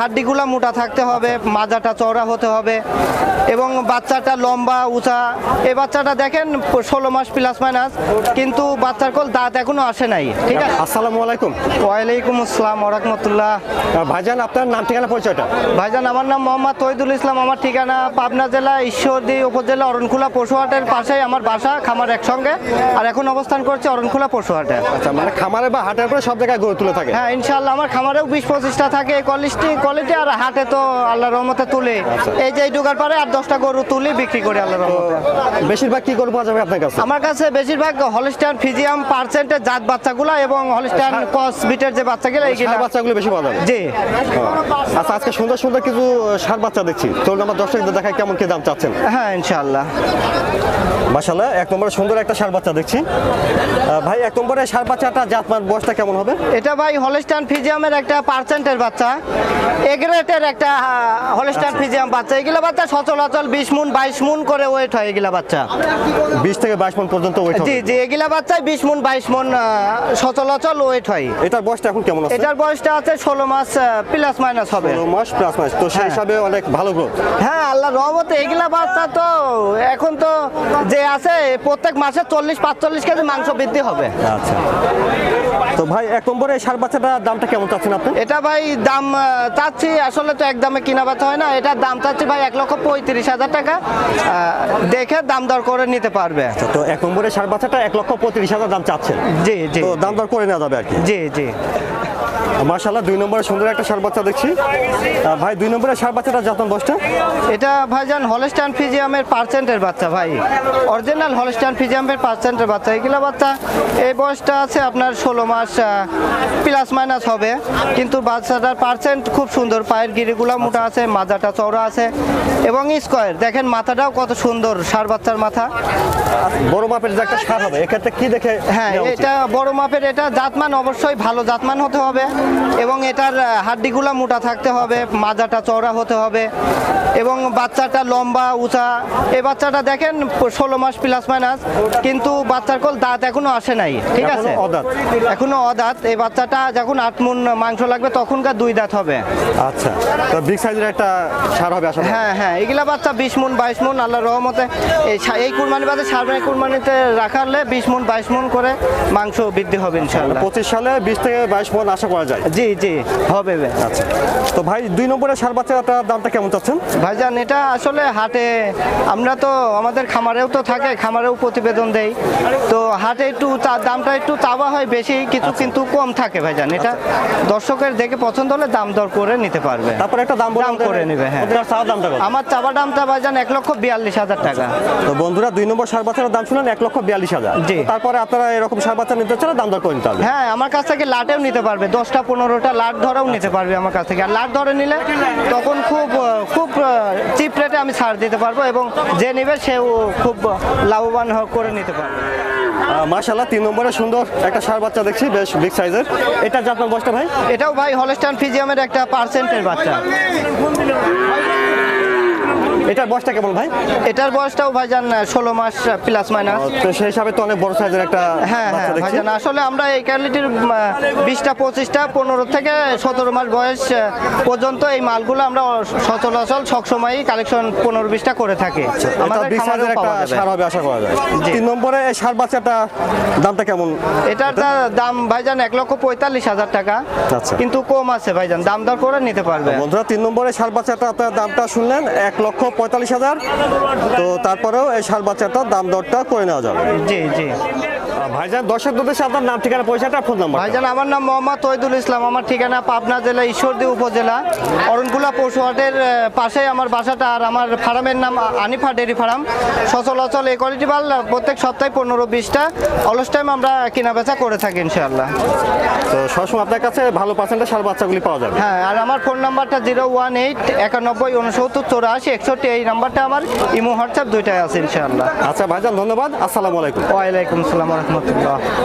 হাড্ডিগুলা মোটা থাকতে হবে মাজাটা চওড়া হতে হবে এবং বাচ্চাটা লম্বা উঁচা। এই বাচ্চাটা দেখেন ষোলো মাস প্লাস মাইনাস কিন্তু বাচ্চার কল দাঁত এখনও আসে নাই ঠিক আছে? আসসালামু আলাইকুম। ওয়ালাইকুম আসসালাম রহমতুল্লাহ আহ, ভাইজান আপনার নাম ঠিকানা পরিচয়টা? ভাইজান আমার নাম মোহাম্মদ তহিদুল ইসলাম আমার ঠিকানা পাবনা জেলা ঈশ্বরদী উপজেলা অরণখোলা পশুহাটের পাশেই আমার বাসা খামার একসঙ্গে। আর এখন অবস্থান করছে অরণখোলা পশুহাটে। আচ্ছা মানে খামারে বা হাটের পরে সব জায়গায় গড়ে তুলে থাকে? হ্যাঁ ইনশাল্লাহ আমার খামারেও বিশ পঁচিশটা থাকে কোয়ালিটি কোয়ালিটি আর হাটে তো আল্লাহ রহমতে তুলে। এই যে ডুগার পারে আর দশটা গরু তুলি বিক্রি করি আল্লাহ রহমতে। বেশিরভাগ কি গরু পাওয়া যাবে আপনার কাছে? আমার কাছে বেশিরভাগ হলিস্টান ফিজিয়াম পার্সেন্টের জাত বাচ্চাগুলো এবং হলিস্টান কস বিটের যে বাচ্চাগুলো এইগুলো। ষাঁড় বাচ্চাগুলো বেশি পাওয়া যাবে? জি। আচ্ছা আজকে সুন্দর সুন্দর কিছু সার বাচ্চা দেখছি। চলুন আমার দর্শকদের দেখায় কেমন কি দাম চাচ্ছেন। হ্যাঁ ইনশাল্লাহ মাসাল্লাহ এক নম্বরে সুন্দর একটা সার বাচ্চা দেখছি। ভাই এক নম্বরে সার বাচ্চাটা জাতমান বয়সটা কেমন হবে? এটা ভাই হলিস্টান ফিজিয়ামের একটা পার্সেন্টের বাচ্চা। এগ্রেটের একটা হলিস্টান ফিজিয়াম বাচ্চা। এগুলো বাচ্চা সচলাচল বিশ মুন বাইশ মুন করে ওয়েট হয় এগুলা বাচ্চা। বিশ থেকে বাইশ মন পর্যন্ত ওয়েট জি জি এগুলা বাচ্চায় বিশ মুন বাইশ মুন সচলাচল ওয়েট হয়। এটার বয়সটা এখন কেমন আছে? এটার বয়সটা আছে ষোলো মাস প্লাস মাইনাস হবে। ষোলো মাস প্লাস মাস তো সেই হ্যাঁ। হিসাবে অনেক ভালো গ্রোথ হ্যাঁ আল্লাহ রহমতে এগুলা বাচ্চা তো এখন তো যে আছে প্রত্যেক মাসে চল্লিশ পাঁচচল্লিশ কেজি মাংস বৃদ্ধি হবে। আচ্ছা। তো ভাই এক নম্বরে সার বাচ্চাটার দামটা কেমন চাচ্ছেন আপনি? এটা ভাই দাম চাচ্ছি আসলে তো একদমে কিনা বেচা হয় না। এটার দাম চাচ্ছি ভাই এক লক্ষ পঁয়ত্রিশ হাজার টাকা। দেখে দাম দর করে নিতে পারবে। তো এক নম্বরে সার বাচ্চাটা এক লক্ষ পঁয়ত্রিশ হাজার দাম চাচ্ছেন। জি জি। দাম দর করে নেওয়া যাবে আর কি। জি জি। মার্শাল্লাহ দুই নম্বরে সুন্দর একটা সার বাচ্চা দেখছি। ভাই দুই নম্বরে সার বাচ্চাটা যতন বয়সটা এটা ভাইজান হলস্টান ফিজিয়ামের পার্সেন্টের বাচ্চা ভাই। অরিজিনাল হলস্টান ফিজিয়ামের পার্সেন্টের বাচ্চা। এগুলো বাচ্চা এই বয়সটা আছে আপনার ষোলো মাস প্লাস মাইনাস হবে। কিন্তু বাচ্চাটার পার্সেন্ট খুব সুন্দর। পায়ের গিরিগুলো মোটা আছে মাজাটা চওড়া আছে এবং স্কোয়ার। দেখেন মাথাটাও কত সুন্দর সার বাচ্চার মাথা। বড় মাপের যে একটা সার হবে এক্ষেত্রে কি দেখে হ্যাঁ এটা বড় মাপের এটা। জাতমান অবশ্যই ভালো জাতমান হতে হবে। এবং এটার হাড্ডিগুলো মোটা থাকতে হবে মাজাটা চওড়া হতে হবে এবং বাচ্চাটা লম্বা উঁচা। এই বাচ্চাটা দেখেন ষোলো মাস প্লাস মাইনাস কিন্তু বাচ্চার কল দাঁত এখনও আসে নাই ঠিক আছে? অদাঁত। এখনও অদাঁত। এই বাচ্চাটা যখন আট মুন মাংস লাগবে তখনকার দুই দাঁত হবে। আচ্ছা তো বিগ সাইজের একটা সার হবে আসলে হ্যাঁ হ্যাঁ এগুলা বাচ্চা বিশ মুন বাইশ মুন আল্লাহ রহমতে এই এই কুরবানি বাদে সারবাই কুরবানিতে রাখালে বিশ মুন বাইশ মুন করে মাংস বৃদ্ধি হবে ইনশাল্লাহ পঁচিশ সালে বিশ থেকে বাইশ মন আশা করা যায়। জি জি হবে। আচ্ছা। তো ভাই দুই নম্বরে সার বাচ্চাটার দামটা কেমন চাচ্ছেন? ভাইজান এটা আসলে হাটে আমরা তো আমাদের খামারেও তো থাকে খামারেও প্রতিবেদন দেই। তো হাটে একটু দামটা একটু চাওয়া হয় বেশি কিছু কিন্তু কম থাকে ভাইজান। এটা দর্শকের দেখে পছন্দ হলে দাম দর করে নিতে পারবে। তারপর একটা দাম দাম করে নেবে, হ্যাঁ। আমার চাবা দামটা ভাইজান এক লক্ষ বিয়াল্লিশ হাজার টাকা। তো বন্ধুরা দুই নম্বর সার বাচ্চার দাম শুনলেন এক লক্ষ বিয়াল্লিশ হাজার। জি। তারপরে আপনারা এরকম সার বাচ্চা নিতে চাইলে দাম দর করে নিতে হবে। হ্যাঁ আমার কাছ থেকে লাটেও নিতে পারবে দশটা পনেরোটা লাট ধরাও নিতে পারবে আমার কাছ থেকে। আর লাট ধরে নিলে তখন খুব খুব চিপ রেটে আমি ছাড় দিতে পারব এবং যে নেবে সেও খুব লাভবান করে নিতে পারবে। মার্শাল্লাহ তিন নম্বরে সুন্দর একটা সার বাচ্চা দেখছি বেশ বিগ সাইজের এটা জাতমান বসটা ভাই? এটাও ভাই হলস্টান ফিজিয়ামের একটা পার্সেন্টের বাচ্চা। এটার বয়সটা কেমন ভাই? এটার বয়সটাও ভাইজান ষোলো মাস প্লাস মাইনাস তো সেই হিসাবে তো অনেক বড় সাইজের একটা হ্যাঁ হ্যাঁ ভাইজান আসলে আমরা এই কোয়ালিটির বিশটা পঁচিশটা পনেরো থেকে সতেরো মাস বয়স পর্যন্ত এই মালগুলো আমরা সচলাচল সবসময়ই কালেকশন পনেরো বিশটা করে থাকি। এটা আমাদের একটা পাওয়া যাবে। সার হবে আশা করা যায়। তিন নম্বরে এই সার বাচ্চাটা দামটা কেমন? এটার দাম ভাইজান এক লক্ষ পঁয়তাল্লিশ হাজার টাকা। আচ্ছা। কিন্তু কম আছে ভাইজান দাম দর করে নিতে পারবে। বন্ধুরা তিন নম্বরে সার বাচ্চাটা আপনার দামটা শুনলেন এক লক্ষ পঁয়তাল্লিশ হাজার। তো তারপরেও এই শাল বাচ্চাটার দাম দরটা করে নেওয়া যাবে। জি জি। ভাইজান দর্শক উদ্দেশ্যে আপনার নাম ঠিকানা পয়সাটা ফোন নাম্বার ভাইজান আমার নাম মোহাম্মদ তৈদুল ইসলাম। আমার ঠিকানা পাবনা জেলা ঈশ্বরদী উপজেলা অরণকুলা পশুহাটের পাশেই আমার বাসাটা আর আমার ফার্মের নাম আনিফা ডেরি ফার্ম। সচলাচল এই কোয়ালিটি মাল প্রত্যেক সপ্তাহে পনেরো বিশটা। অলস টাইম আমরা কেনা বেচা করে থাকি ইনশাআল্লাহ। তো সবসময় আপনার কাছে ভালো পার্সেন্টের সার বাচ্চাগুলি পাওয়া যাবে। হ্যাঁ আর আমার ফোন নাম্বারটা জিরো ওয়ান এইট একানব্বই উনসত্তর চৌরাশি একষট্টি। এই নাম্বারটা আমার ইমো হোয়াটসঅ্যাপ দুইটাই আছে ইনশাআল্লাহ। আচ্ছা ভাইজান ধন্যবাদ। আসসালামু আলাইকুম। ওয়ালাইকুম আসসালাম রহমতুল্লাহ।